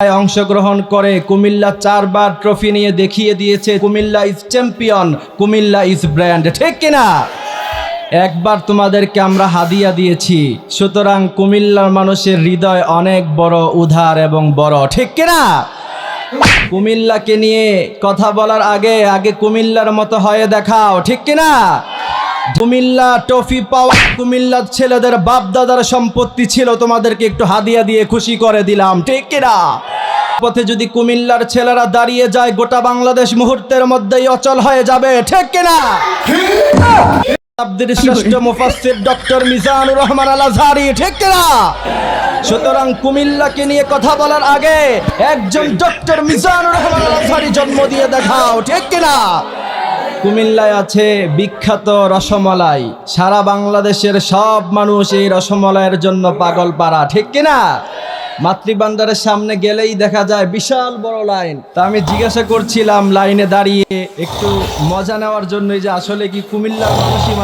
অংশগ্রহণ করে। কুমিল্লা চারবার ট্রফি নিয়ে দেখিয়ে দিয়েছে Comilla is champion Comilla is brand ঠিক কিনা? একবার তোমাদেরকে আমরা হাদিয়া দিয়েছি, সুতরাং কুমিল্লার মানুষের হৃদয় অনেক বড় উধার এবং বড়, ঠিক কিনা? কুমিল্লাকে নিয়ে কথা বলার আগে আগে কুমিল্লার মতো হয়ে দেখাও, ঠিক কিনা? কুমিল্লা টফি পাওয়া কুমিল্লার ছেলেদের বাপ দাদার সম্পত্তি ছিল, তোমাদেরকে একটু হাদিয়া দিয়ে খুশি করে দিলাম, ঠিক কিনা? পথে যদি কুমিল্লার ছেলেরা দাঁড়িয়ে যায়, গোটা বাংলাদেশ মুহূর্তের মধ্যেই অচল হয়ে যাবে, ঠিক কিনা? ডক্টর রহমান সুতরাং কুমিল্লাকে নিয়ে কথা বলার আগে একজন ডক্টর মিজানুর রহমান জন্ম দিয়ে দেখাও, ঠিক কিনা? কুমিল্লায় আছে বিখ্যাত রসমলাই। সারা বাংলাদেশের সব মানুষ এই রসমলাইয়ের জন্য পাগল পাড়া, ঠিক কিনা? মাতৃবান্দারের সামনে গেলেই দেখা যায় বিশাল বড় লাইন। তা আমি জিজ্ঞাসা করছিলাম লাইনে দাঁড়িয়ে, একটু মজা নেওয়ার জন্য যে আসলে কি কুমিল্লার মানুষই